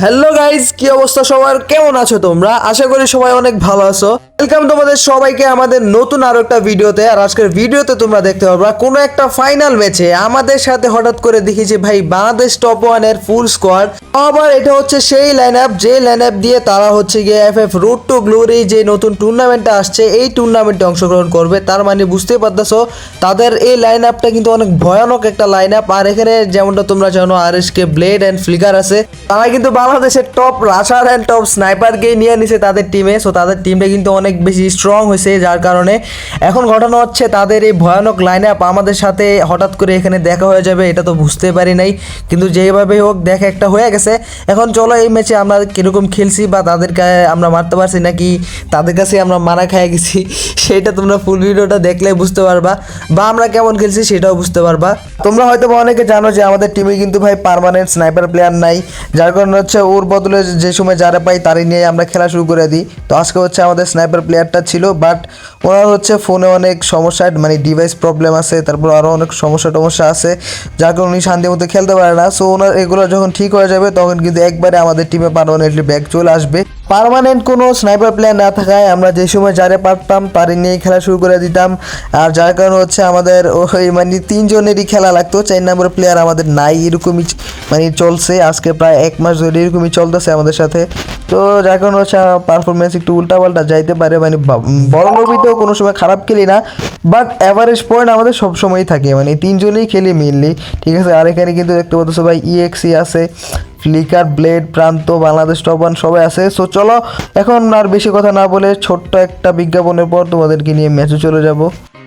Hello guys কি অবস্থা সবার? কেমন আছো তোমরা? আশা করি সবাই অনেক ভালো আছো। ওয়েলকাম তোমাদের সবাইকে আমাদের নতুন আরও একটা ভিডিওতে। আর আজকের ভিডিওতে তোমরা দেখতে পারবা, কোনো একটা ফাইনাল ম্যাচে আমাদের সাথে হঠাৎ করে দেখেছি ভাই, বাংলাদেশ টপ ওয়ানের ফুল স্কোয়াড আবার এটা হচ্ছে সেই লাইন আপ যে লাইন আপ দিয়ে তারা হচ্ছে গিয়ে F F route to glory যে নতুন টুর্নামেন্টটা আসছে, এই টুর্নামেন্টে অংশগ্রহণ করবে। তার মানে বুঝতেই পারতেছো, তাদের এই লাইন আপটা কিন্তু অনেক ভয়ানক একটা লাইন আপ আর এখানে যেমনটা তোমরা জানো আর S K Blade and Flicker আছে। তারা কিন্তু বাংলাদেশের টপ রাশার অ্যান্ড টপ স্নাইপারকে নিয়ে নিছে তাদের টিমে সো তাদের টিমটা কিন্তু অনেক বেশি স্ট্রং হয়েছে, যার কারণে এখন ঘটনা হচ্ছে তাদের এই ভয়ানক লাইন আপ আমাদের সাথে হঠাৎ করে এখানে দেখা হয়ে যাবে, এটা তো বুঝতে পারি নাই। কিন্তু যেভাবে হোক, দেখা একটা হয়ে গেছে। এখন চলো এই ম্যাচে আমরা কীরকম খেলছি বা তাদেরকে আমরা মারতে পারছি নাকি তাদের কাছে আমরা মারা খেয়ে গেছি, সেটা তোমরা ফুল ভিডিওটা দেখলে বুঝতে পারবা বা আমরা কেমন খেলছি সেটাও বুঝতে পারবা। তোমরা হয়তো অনেকে জানো যে আমাদের টিমে কিন্তু ভাই পারমানেন্ট স্নাইপার প্লেয়ার নাই, যার কারণে হচ্ছে ওর বদলে যে সময় যারা পাই তারই নিয়ে আমরা খেলা শুরু করে দিই। তো আজকে হচ্ছে আমাদের স্নাইপার প্লেয়ারটা ছিল বাট ওনার হচ্ছে ফোনে অনেক সমস্যা মানে ডিভাইস প্রবলেম আছে, তারপর আরও অনেক সমস্যা টমস্যা আছে, যার কারণে উনি শান্তি মতো খেলতে পারে না। সো ওনার এগুলো যখন ঠিক হয়ে যাবে, তখন কিন্তু একবারে আমাদের টিমে পারমানেন্টলি ব্যাক চলে আসবে। পার্মানেন্ট কোনো স্নাইপার প্লেয়ার না থাকায় আমরা যে সময় যারে পারতাম তারই নিয়ে খেলা শুরু করে দিতাম। আর যার কারণে হচ্ছে আমাদের ওই মানে তিনজনেরই খেলা লাগতো, চার নম্বর প্লেয়ার আমাদের নাই এরকমই মানে চলছে। আজকে প্রায় এক মাস ধরে এরকমই চলতেছে আমাদের সাথে। তো কারণে হচ্ছে পারফরমেন্স একটু উল্টাপাল্টা যাইতে পারে মানে বড় লবিতেও কোনো সময় খারাপ খেলি না বাট অ্যাভারেজ পয়েন্ট আমাদের সব সময়ই থাকে মানে তিনজনেই খেলি মেনলি ঠিক আছে? আর এখানে কিন্তু দেখতে পাচ্ছ ভাই ইএক্সি আছে ফ্লিকার ব্লেড প্রান্ত বাংলাদেশ টপ ওয়ান সবাই আছে। সো চলো, এখন আর বেশি কথা না বলে ছোট্ট একটা বিজ্ঞাপনের পর তোমাদেরকে নিয়ে ম্যাচে চলে যাব।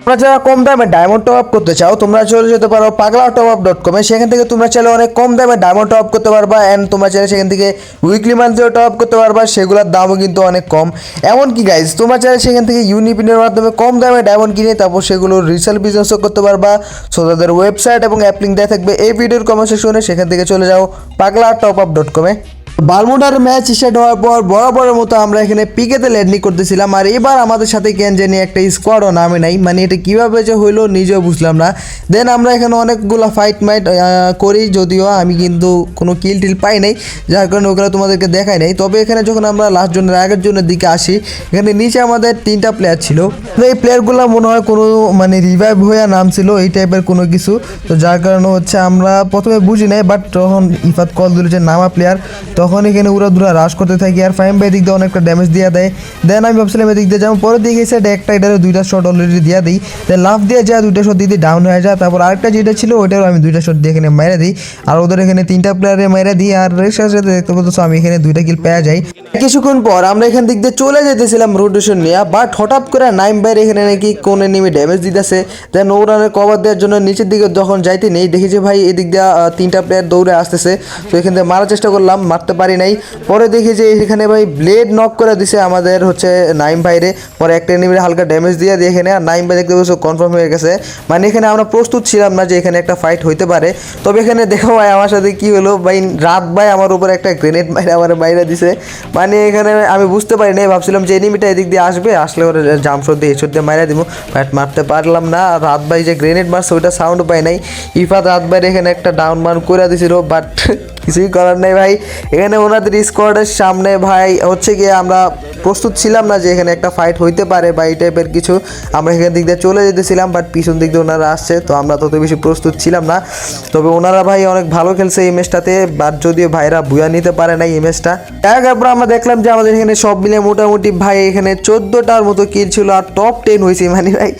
তোমরা যারা কম দামে ডায়মন্ড টপ আপ করতে চাও, তোমরা চলে যেতে পারো পাগলা টপ আপ ডট কমে সেখান থেকে তোমরা চাইলে অনেক কম দামে ডায়মন্ড টপ আপ করতে পারবা অ্যান্ড তোমরা চাইলে সেখান থেকে উইকলি মান্থলিও টপ আপ করতে পারবা, সেগুলোর দামও কিন্তু অনেক কম। এমনকি গাইজ তোমরা চাইলে সেখান থেকে ইউনিপিনের মাধ্যমে কম দামে ডায়মন্ড কিনে তারপর সেগুলো রিসেল বিজনেসও করতে পারবা। সো তাদের ওয়েবসাইট এবং অ্যাপ লিঙ্ক দেওয়া থাকবে এই ভিডিওর কমেন্ট সেকশনে সেখান থেকে চলে যাও পাগলা টপ আপ ডট কমে বারমুডার ম্যাচ স্টার্ট হওয়ার পর বরাবরের মতো আমরা এখানে পিকেতে ল্যান্ডিং করতেছিলাম, আর এবার আমাদের সাথে কেন জানি একটা স্কোয়াডও নামে নাই। মানে এটা কীভাবে যে হইল নিজেও বুঝলাম না। দেন আমরা এখানে অনেকগুলো ফাইট মাইট করি, যদিও আমি কিন্তু কোনো কিল টিল পাই নাই, যার কারণে ওগুলো তোমাদেরকে দেখাই নাই। তবে এখানে যখন আমরা লাস্ট জনের, আগের জনের দিকে আসি, এখানে নিচে আমাদের তিনটা প্লেয়ার ছিল। তো এই প্লেয়ারগুলো মনে হয় কোনো মানে রিভাইভ হয়ে নাম ছিল এই টাইপের কোনো কিছু। তো যার কারণে হচ্ছে আমরা প্রথমে বুঝি নাই বাট তখন ইফাত কল দিল যে নামা প্লেয়ার তখন এখানে উড়া দুরা রাশ করতে থাকি আর ফাইম ভাই দিক দিয়ে অনেকটা ড্যামেজ দিয়ে দেয়। দেন আমি ভাবছিলাম এদিক দিয়ে যাব। পরে দেখি সাইডে একটা এটারে দুইটা শট অলরেডি দিয়ে দিই। দেন লাফ দিয়ে যায় দুইটা শট দিয়ে ডাউন হয়ে যায় তারপর আরেকটা যেটা ছিল, ওইটারও আমি দুইটা শট দিয়ে এখানে মেরে দিই। আর ওদের এখানে তিনটা প্লেয়ারে মেরে দিই। আর রেসার সাথে দেখতে পাচ্ছ আমি এখানে দুইটা কিল পেয়ে যাই। কিছুক্ষণ পর আমরা এখান দিক দিয়ে চলে যেতেছিলাম রোটেশন নিয়ে। বাট হঠাৎ করে নাইম বাইরে এখানে নাকি কোন এনিমি ড্যামেজ দিতেছে। দেন ও রানের কভার দেওয়ার জন্য নিচের দিকে যখন যাইতে নেই, দেখি যে ভাই এদিক দিয়ে তিনটা প্লেয়ার দৌড়ে আসতেছে। তো এখান থেকে মারার চেষ্টা করলাম, মারতে পারি নাই। পরে দেখি যে এখানে ভাই ব্লেড নক করে দিছে আমাদের হচ্ছে নাইম ভাইরে। পরে একটা এনিমির হালকা ড্যামেজ দিয়ে দিয়ে এখানে, আর নাইম ভাই দেখতে পাচ্ছ কনফার্ম হয়ে গেছে। মানে এখানে আমরা প্রস্তুত ছিলাম না যে এখানে একটা ফাইট হইতে পারে। তবে এখানে দেখো ভাই আমার সাথে কি হলো? ভাই রাত ভাই আমার উপর একটা গ্রেনেড মাইরে আমার বাইরে দিছে। মানে এখানে আমি বুঝতে পারি নাই, ভাবছিলাম যে এনিমিটা এদিক দিয়ে আসবে, আসলে ওরা জামশোর দিয়ে এসব দিয়ে মাইরা দিব। বাট মারতে পারলাম না রাত ভাই যে গ্রেনেড মারছে ওইটা সাউন্ড পাই নাই। ইফাত রাত ভাই এখানে একটা ডাউন মান করে দিছিল বাট কিছুই করার নেই ভাই। এখানে ওনাদের স্কোয়াডের সামনে ভাই হচ্ছে গিয়ে আমরা প্রস্তুত ছিলাম না যে এখানে একটা ফাইট হইতে পারে বা এই টাইপের কিছু। আমরা এখান দিক দিয়ে চলে যেতেছিলাম বাট পিছন দিক দিয়ে ওনারা আসছে, তো আমরা তত বেশি প্রস্তুত ছিলাম না। তবে ওনারা ভাই অনেক ভালো খেলছে এই ম্যাচটাতে বাট যদিও ভাইরা বুয়া নিতে পারে না এই ম্যাচটা তারপর আমরা দেখলাম যে আমাদের এখানে সব মিলে মোটামুটি ভাই এখানে চোদ্দোটার মতো কিল ছিল আর টপ টেন হয়েছে মানে ভাই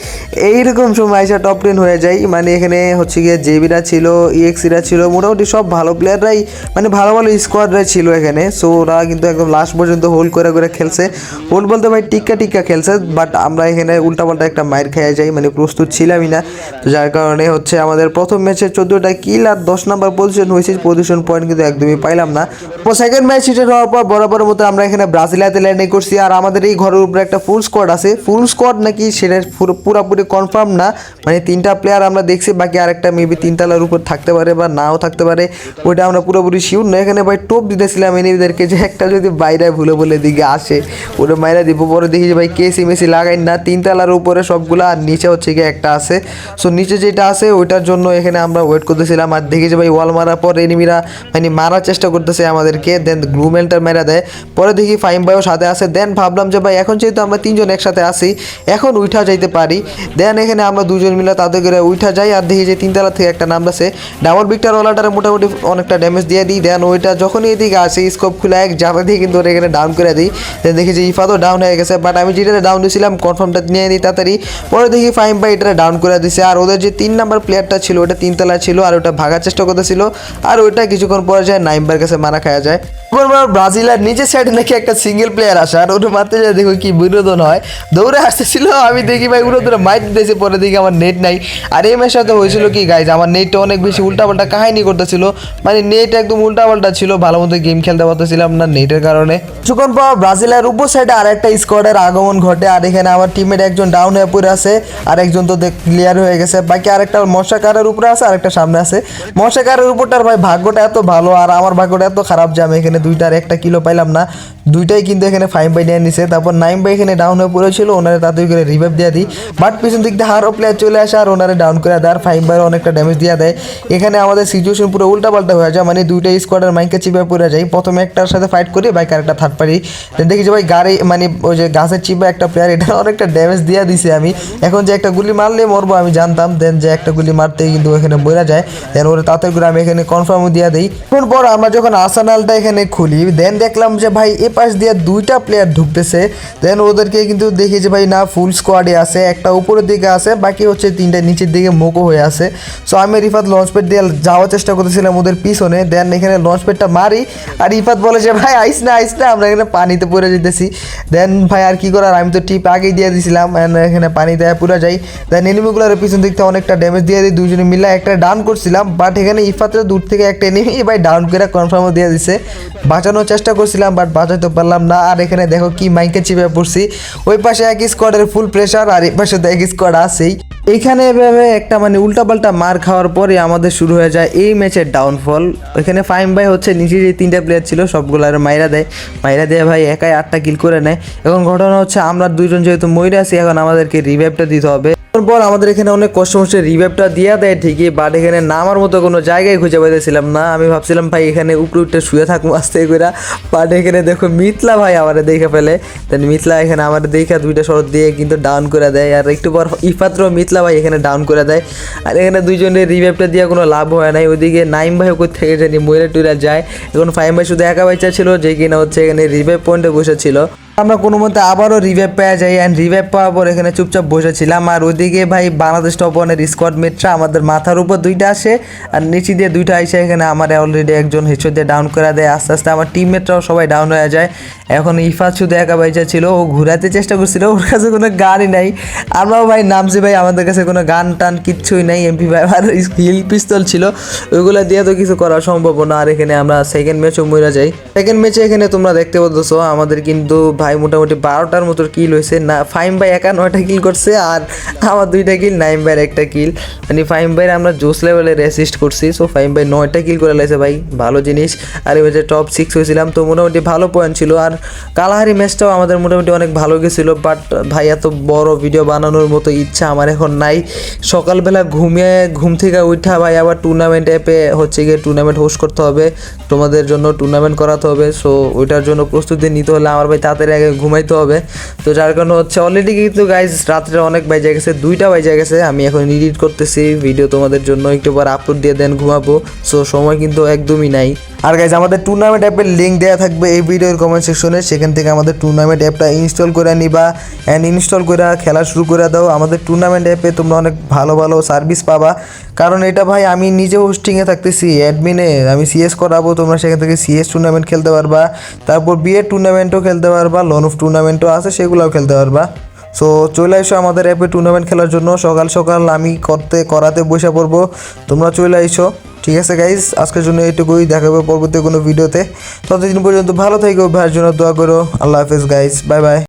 এইরকম সময় এসে টপ টেন হয়ে যায়। মানে এখানে হচ্ছে গিয়ে জেবিরা ছিল ইএক্সিরা ছিল, মোটামুটি সব ভালো প্লেয়াররাই মানে ভালো ভালো স্কোয়াডরাই ছিল এখানে। সো ওরা কিন্তু একদম লাস্ট পর্যন্ত হোল্ড করে করে খেলছে। হোল্ড বলতে ভাই টিক্কা টিক্কা খেলছে বাট আমরা এখানে উল্টাপাল্টা একটা মাইর খেয়ে যাই মানে প্রস্তুত ছিলামই না। তো যার কারণে হচ্ছে আমাদের প্রথম ম্যাচে চোদ্দোটা কিল আর দশ নাম্বার পজিশন হয়েছে পজিশন পয়েন্ট কিন্তু একদমই পাইলাম না। তো সেকেন্ড ম্যাচ সিটেড হওয়ার পর বরাবর মতো আমরা এখানে ব্রাজিলিয়াতে ল্যান্ডিং করছি, আর আমাদের এই ঘরের উপরে একটা ফুল স্কোয়াড আছে। ফুল স্কোয়াড নাকি সেটা পুরো- পুরোপুরি কনফার্ম না মানে তিনটা প্লেয়ার আমরা দেখছি, বাকি আরেকটা মেবি তিনতলার উপর থাকতে পারে বা নাও থাকতে পারে, ওইটা আমরা পুরোপুরি শিওর না। এখানে ভাই টোপ দিতে বলেছিলাম এনিমিদেরকে যে একটা যদি বাইরে ভুলে বলে দিকে আসে ওটা মাইরা দিব। পরে দেখি যে ভাই কেসি মেসি লাগাই না, তিনতলার উপরে সবগুলো, আর নিচে হচ্ছে কি একটা আছে। সো নিচে যেটা আছে, ওইটার জন্য এখানে আমরা ওয়েট করতেছিলাম। আর দেখি যে ভাই ওয়াল মারার পর এনিমিরা মানে মারার চেষ্টা করতেছে আমাদেরকে। দেন গ্লুমেলটা মেরা দেয়। পরে দেখি ফাইম ভাইও সাথে আসে দেন ভাবলাম যে ভাই, এখন যেহেতু আমরা তিনজন একসাথে আসি এখন উঠা যাইতে পারি। দেন এখানে আমরা দুজন মিলে তাদের করে উঠা যাই। আর দেখি যে তিনতলা থেকে একটা নামতেছে ডাবল বিকটার ওলাটারে মোটামুটি অনেকটা ড্যামেজ দিয়ে দিই। দেন ওইটা যখনই এদিকে আসে স্কোপ খুলে এক জামা দিয়ে কিন্তু ওরা এখানে ডাউন করে দিই দেখি যে ইফাতও ডাউন হয়ে গেছে বাট আমি যেটাতে ডাউন দিয়েছিলাম কনফার্মটা নিয়ে নিই তাড়াতাড়ি। পরে দেখি ফাইম বাই এটা ডাউন করে দিছে। আর ওদের যে তিন নাম্বার প্লেয়ারটা ছিল, ওটা তিনতলা ছিল, আর ওটা ভাগার চেষ্টা করতেছিল। আর ওইটা কিছুক্ষণ পরে যায় নাইম্বার কাছে মারা খাওয়া যায়। তারপর ব্রাজিলের নিচের সাইডে নাকি একটা সিঙ্গেল প্লেয়ার আসে, আর ওটা মারতে যায়, দেখো কি বিনোদন হয়। দৌড়ে আসতেছিল, আমি দেখি ভাই উড়ো ধরে মাইট দিয়েছে পরে দেখি আমার নেট নাই। আর এই ম্যাচের সাথে হয়েছিল কি গাইজ আমার নেটটা অনেক বেশি উল্টাপাল্টা কাহিনী করতেছিল। মানে নেট একদম উল্টাপাল্টা ছিল, ভালো মতো গেম খেলতে পারতেছিলাম না নেটের কারণে। কিছুক্ষণ পর ব্রাজিলের উপর সাইডে আর একটা স্কোয়াডের আগমন ঘটে, আর এখানে আমার টিমের একজন ডাউন হয়ে পড়ে আছে, আর একজন তো ক্লিয়ার হয়ে গেছে। বাকি আরেকটা মশাকারের উপরে আছে, আরেকটা সামনে আছে। মশাকারের উপরটার ভাই ভাগ্যটা এত ভালো, আর আমার ভাগ্যটা এত খারাপ যে আমি এখানে দুইটার একটা কিলো পাইলাম না। দুইটাই কিন্তু এখানে ফাইভ বাই নিয়ে নিছে। তারপর নাইন বাই এখানে ডাউন হয়ে পড়েছিল, ওনারা তাড়াতাড়ি করে রিভাইভ দিয়ে দিই। বাট পিছন দিক দিয়ে হারও প্লেয়ার চলে আসে আর ওনারা ডাউন করে দেয় আর ফাইভ বাইরে অনেকটা ড্যামেজ দিয়ে দেয়। এখানে আমাদের সিচুয়েশন পুরো উল্টাপাল্টা হয়ে যায় মানে দুইটা স্কোয়াডের মাইকে চিপে পড়ে যায়। প্রথমে একটার সাথে ফাইট করি বাইক আর একটা থার্ড পারি দেখি যে ভাই গাড়ি মানে ওই যে গাছের চিপে একটা প্লেয়ার এটা অনেকটা ড্যামেজ দিয়ে দিছে আমি। এখন যে একটা গুলি মারলে মরবো আমি জানতাম দেন যে একটা গুলি মারতেই কিন্তু এখানে মরে যায়। দেন ওরা তাতে করে আমি এখানে কনফার্ম দিয়ে দিই। পর আমরা যখন আসানালটা এখানে খুলি। দেন দেখলাম যে ভাই এ পাশ দিয়ে দুইটা প্লেয়ার ঢুকতেছে। দেন ওদেরকে কিন্তু দেখি যে ভাই না ফুল স্কোয়াডে আছে, একটা উপরের দিকে আছে, বাকি হচ্ছে তিনটা নিচের দিকে মোকো হয়ে আছে। সো আমি রিফাত লঞ্চ প্যাড দিয়ে যাওয়ার চেষ্টা করতেছিলাম ওদের পিছনে। দেন এখানে লঞ্চ প্যাডটা মারি আর রিফাত বলে যে, ভাই, আইস না আইস না, আমরা এখানে পানিতে পড়ে যেতেছি। দেন ভাই, আর কি করার? আমি তো টিপ আগেই দিয়ে দিয়েছিলাম and এখানে পানি দেয় পুরো যাই। দেন এনিমিগুলোর পিছন দিক থেকে অনেকটা ড্যামেজ দিয়ে দিই দুজনে মিলে একটা ডাউন করছিলাম। বাট এখানে ইফাতের দূর থেকে একটা এনিমি ভাই ডাউন করে কনফার্মও দিয়ে দিছে। বাঁচানোর চেষ্টা করছিলাম বাট বাঁচাতে পারলাম না। আর এখানে দেখো কি মাইকে চিপে পড়ছি। ওই পাশে এক স্কোয়াডের ফুল প্রেশার আর এই পাশে তো এক স্কোয়াড আছেই। এইখানে এভাবে একটা মানে উল্টাপাল্টা মার খাওয়ার পরে আমাদের শুরু হয়ে যায় এই ম্যাচের ডাউনফল এখানে ফাইম ভাই হচ্ছে নিচে যে তিনটা প্লেয়ার ছিল সবগুলো আর মাইরা দেয়। মাইরা দিয়ে ভাই একাই আটটা কিল করে নেয়। এখন ঘটনা হচ্ছে আমরা দুইজন যেহেতু মইরা আছি, এখন আমাদেরকে রিভাইভটা দিতে হবে। পর আমাদের এখানে অনেক কষ্ট মষ্টে রিভাইভটা দিয়ে দেয় ঠিকই বাট এখানে নামার মতো কোনো জায়গায় খুঁজে পাইতেছিলাম না। আমি ভাবছিলাম, ভাই, এখানে উপরে উঠে শুয়ে থাকব আস্তে করে বাট এখানে দেখো মিথলা ভাই আমার দেখে ফেলে। দেন মিথলা এখানে আমার দেখা দুইটা শরৎ দিয়ে কিন্তু ডাউন করে দেয়। আর একটু পর ইফাত্র মিথলা ভাই এখানে ডাউন করে দেয়। আর এখানে দুইজনের রিভাইভটা দিয়ে কোনো লাভ হয় নাই। ওইদিকে নাইম ভাই কোথা থেকে জানি ময়রা টুইরা যায়। এখন ফাইম ভাই শুধু একা বাচ্চা ছিল, যে কিনা হচ্ছে এখানে রিভাইভ পয়েন্টে বসেছিল। আমরা কোনো মতে আবারও রিভাইভ পাওয়া যাই অ্যান্ড রিভাইভ পাওয়ার পর এখানে চুপচাপ বসেছিলাম আর ওইদিকে ভাই বাংলাদেশ টপনের স্কোয়াড মেটরা আমাদের মাথার উপর দুইটা আসে আর নিচে দিয়ে দুইটা আসে এখানে আমার অলরেডি একজন হেঁচো দিয়ে ডাউন করে দেয়। আস্তে আস্তে আমার টিম টিমমেটরাও সবাই ডাউন হয়ে যায়। এখন ইফাত শুধু একা বাইচা ছিল, ও ঘুরাতে চেষ্টা করছিল, ওর কাছে কোনো গানই নাই। আমরাও ভাই নামছি ভাই, আমাদের কাছে কোনো গান টান কিচ্ছুই নাই। এমপি ভাই আর হিল পিস্তল ছিল, ওইগুলো দিয়ে তো কিছু করা সম্ভব না। আর এখানে আমরা সেকেন্ড ম্যাচও মরে যাই। সেকেন্ড ম্যাচে এখানে তোমরা দেখতে পাচ্ছ আমাদের কিন্তু ভাই, মোটামুটি বারোটার মতো কিল হয়েছে। না ফাইম ভাই একা নয়টা কিল করছে আর আমার দুইটা কিল নাইম ভাইয়ের একটা কিল মানে ফাইম ভাইয়ের আমরা জোস লেভেলে রেসিস্ট করছি সো ফাইম ভাই নয়টা কিল করে লাইছে ভাই, ভালো জিনিস। আর এই টপ সিক্স হয়েছিলাম, তো মোটামুটি ভালো পয়েন্ট ছিল। আর কালাহারি ম্যাচটাও আমাদের মোটামুটি অনেক ভালো গেছিল বাট ভাই, এত বড় ভিডিও বানানোর মতো ইচ্ছা আমার এখন নাই। সকালবেলা ঘুমিয়ে, ঘুম থেকে উঠা ভাই, আবার টুর্নামেন্ট অ্যাপে হচ্ছে গিয়ে টুর্নামেন্ট হোস্ট করতে হবে। তোমাদের জন্য টুর্নামেন্ট করাতে হবে সো ওইটার জন্য প্রস্তুতি নিতে হলে আমার ভাই তাড়াতাড়ি আগে ঘুমাইতে হবে। তো যার কারণে হচ্ছে অলরেডি কিন্তু গাইজ রাত্রে অনেক বাজে গেছে, দুইটা বাজে গেছে। আমি এখন এডিট করতেছি ভিডিও তোমাদের জন্য একটু পর আপলোড দিয়ে দেন, ঘুমাবো। সো সময় কিন্তু একদমই নাই। আর গাইজ আমাদের টুর্নামেন্ট অ্যাপের লিঙ্ক দেওয়া থাকবে এই ভিডিওর কমেন্ট সেকশনে সেখান থেকে আমাদের টুর্নামেন্ট অ্যাপটা ইনস্টল করে নিবা অ্যান্ড ইনস্টল করে খেলা শুরু করে দাও। আমাদের টুর্নামেন্ট অ্যাপে তোমরা অনেক ভালো ভালো সার্ভিস পাবা। কারণ এটা ভাই, আমি নিজে হোস্টিংয়ে থাকতেছি অ্যাডমিনে আমি সিএস করাবো, তোমরা সেখান থেকে সিএস টুর্নামেন্ট খেলতে পারবা। তারপর বিয়ের টুর্নামেন্টও খেলতে পারবা লোন অফ টুর্নামেন্টও আছে, সেগুলোও খেলতে পারবা। সো চলে এসো আমাদের অ্যাপে টুর্নামেন্ট খেলার জন্য। সকাল সকাল আমি করতে, করাতে বসে পড়ব। তোমরা চলে এসো। ঠিক আছে গাইজ আজকের জন্য এটুকুই দেখাবো পরবর্তী কোনো ভিডিওতে। ততদিন পর্যন্ত ভালো থেকো, ভাইয়ের জন্য দোয়া করো। আল্লাহ হাফেজ গাইজ বাই বাই